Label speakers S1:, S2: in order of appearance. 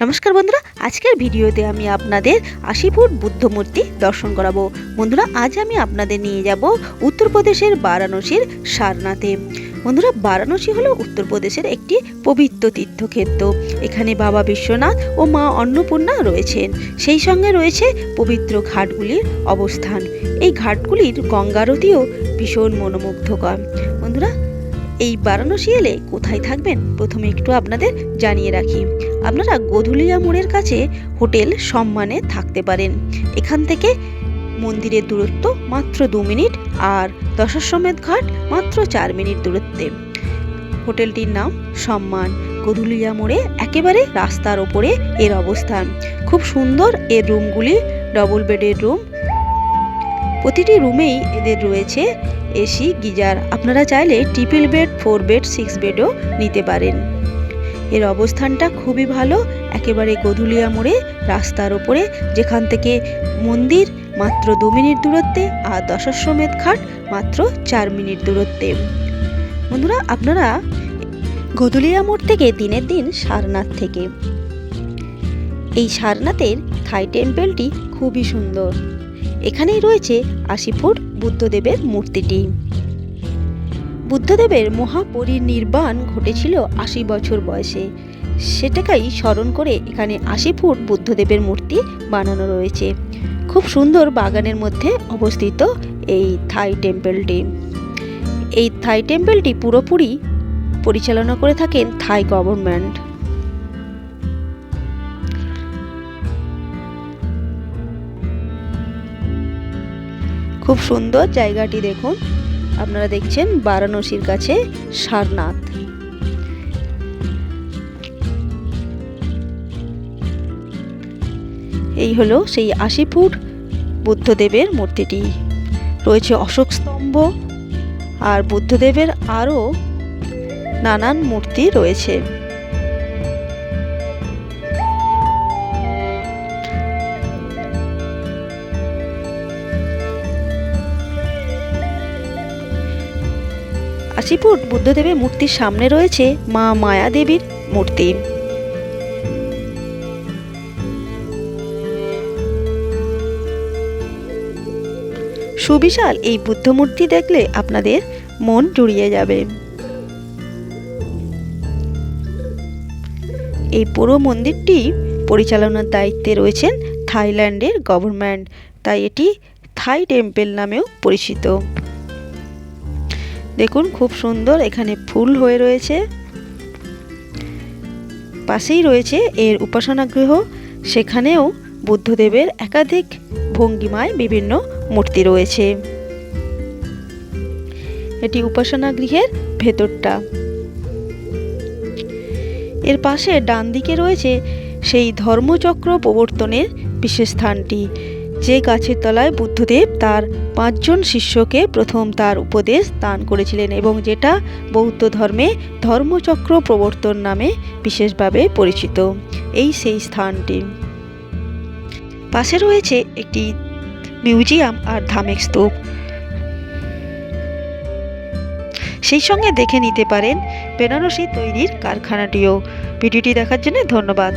S1: নমস্কার বন্ধুরা, আজকের ভিডিওতে আমি আপনাদের আশি ফুট বুদ্ধ মূর্তি দর্শন করাবো। বন্ধুরা, আজ আমি আপনাদের নিয়ে যাব উত্তরপ্রদেশের বারাণসীর সারনাথে। বন্ধুরা, বারাণসী হলো উত্তরপ্রদেশের একটি পবিত্র তীর্থক্ষেত্র। এখানে বাবা বিশ্বনাথ ও মা অন্নপূর্ণা রয়েছেন। সেই সঙ্গে রয়েছে পবিত্র ঘাটগুলির অবস্থান। এই ঘাটগুলির গঙ্গারতিও ভীষণ মনোমুগ্ধকর। এই বারাণসী এলে কোথায় থাকবেন? প্রথমে একটু আপনাদের জানিয়ে রাখি। আপনারা গোধুলিয়া মোড়ের কাছে হোটেল সম্মানে থাকতে পারেন। এখান থেকে মন্দিরের দূরত্ব মাত্র দু মিনিট আর দশাশ্বমেধ ঘাট মাত্র চার মিনিট দূরত্বে। হোটেলটির নাম সম্মান। গোধুলিয়া মোড়ে একেবারে রাস্তার ওপরে এর অবস্থান। খুব সুন্দর এর রুমগুলি ডবল বেডের রুম প্রতিটি রুমেই এদের রয়েছে এসি, গিজার। আপনারা চাইলে triple bed, four bed, six বেডও নিতে পারেন। এর অবস্থানটা খুবই ভালো। একেবারে গধুলিয়া মোড়ে, রাস্তার ওপরে, যেখান থেকে মন্দির মাত্র দু মিনিট দূরত্বে আর দশাশ্বমেধ ঘাট মাত্র চার মিনিট দূরত্বে। বন্ধুরা, আপনারা গধুলিয়া মোড় থেকে দিনের দিন সারনাথ থেকে। এই সারনাথের থাই টেম্পেলটি খুবই সুন্দর। এখানেই রয়েছে আশি ফুট বুদ্ধদেবের মূর্তিটি। বুদ্ধদেবের মহাপরিনির্বাণ ঘটেছিল আশি বছর বয়সে। সেটাকেই স্মরণ করে এখানে আশি ফুট বুদ্ধদেবের মূর্তি বানানো রয়েছে। খুব সুন্দর বাগানের মধ্যে অবস্থিত এই থাই টেম্পলটি। এই থাই টেম্পলটি পুরোপুরি পরিচালনা করে থাকেন থাই গভর্নমেন্ট। খুব সুন্দর জায়গাটি দেখুন। আপনারা দেখছেন বারাণসীর কাছে সারনাথ। এই হলো সেই আশি ফুট বুদ্ধদেবের মূর্তিটি। রয়েছে অশোক স্তম্ভ আর বুদ্ধদেবের আরও নানান মূর্তি রয়েছে। আশি ফুট বুদ্ধদেবের মূর্তির সামনে রয়েছে মা মায়া দেবীর মূর্তি। সুবিশাল এই বুদ্ধ মূর্তি দেখলে আপনাদের মন জুড়িয়ে যাবে। এই পুরো মন্দিরটি পরিচালনার দায়িত্বে রয়েছেন থাইল্যান্ডের গভর্নমেন্ট, তাই এটি থাই টেম্পেল নামেও পরিচিত। দেখুন, খুব সুন্দর এখানে ফুল হয়ে রয়েছে। পাশেই রয়েছে এর উপাসনা গৃহ সেখানেও বুদ্ধদেবের একাধিক ভঙ্গিমায় বিভিন্ন মূর্তি রয়েছে। এটি উপাসনা গৃহের ভেতরটা। এর পাশে ডান দিকে রয়েছে সেই ধর্মচক্র প্রবর্তনের বিশেষ স্থানটি। যে গাছের তলায় বুদ্ধদেব তার পাঁচজন শিষ্যকে প্রথম তার উপদেশ দান করেছিলেন এবং যেটা বৌদ্ধ ধর্মে ধর্মচক্র প্রবর্তন নামে বিশেষভাবে পরিচিত। এই সেই স্থানটি। পাশে রয়েছে একটি মিউজিয়াম আর ধামেক স্তূপ। সেই সঙ্গে দেখে নিতে পারেন বেনারসি তৈরির কারখানাটিও। ভিডিওটি দেখার জন্য ধন্যবাদ।